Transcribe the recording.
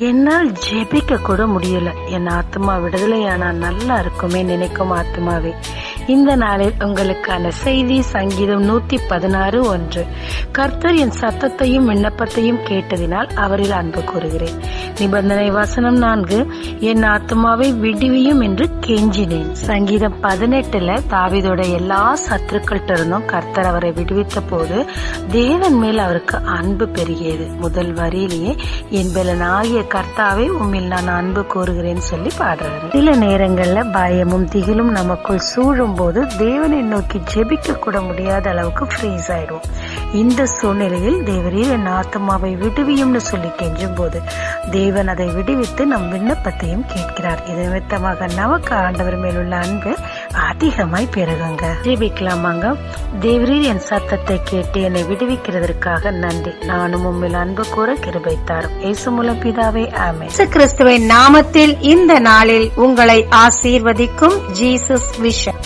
என்னால் ஜெபிக்க கூட முடியல. என் ஆத்மா விடுதலையானா நல்லா இருக்குமே நினைக்கும் ஆத்மாவே. இந்த நாளில் உங்களுக்கான செய்தி சங்கீதம் நூத்தி பதினாறு ஒன்று. கர்த்தர் என் சத்தத்தையும் விண்ணப்பத்தையும் கேட்டதினால் அவரில் அன்பு கூறுகிறேன். நிபந்தனை வசனம் நான்கு என் ஆத்மாவை விடுவியும் என்று கெஞ்சினேன். சங்கீதம் பதினெட்டுல தாவிதோட எல்லா சத்துருக்கள்கிட்ட இருந்தும் கர்த்தர் அவரை விடுவித்த போது தேவன் மேல் அவருக்கு அன்பு பெருகியது. முதல் வரியிலேயே என் ஆகிய கர்த்தாவை உம்மில் நான் அன்பு கூறுகிறேன் சொல்லி பாடுறாரு. சில நேரங்கள்ல பயமும் திகிலும் நமக்குள் சூழும் போது தேவனை நோக்கி ஜெபிக்க கூட முடியாத அளவுக்கு ஃப்ரீஸ் ஆயிடும் இந்த சூழ்நிலையில் தேவரீர் என் ஆத்மாவை விடுவியும்னு சொல்லி கெஞ்சும் போது தேவன் அதை விடுவித்து நம் விண்ணப்பத்தையும் கேட்கிறார். இது நிமித்தமாக நமக்கு ஆண்டவர் மேலுள்ள அன்பு அதிகமாய் பெருகுங்க. ஜெபிக்கலாமாங்க? தேவரீர் என் சத்தத்தை கேட்டு என்னை விடுவிக்கிறதற்காக நன்றி. நானும் உம்மில் அன்பு கூற கிருபைத்தாரும் இயேசு மூலம் பிதாவே ஆமே கிறிஸ்துவின் நாமத்தில் இந்த நாளில் உங்களை ஆசீர்வதிக்கும் ஜீசஸ் விஷன்.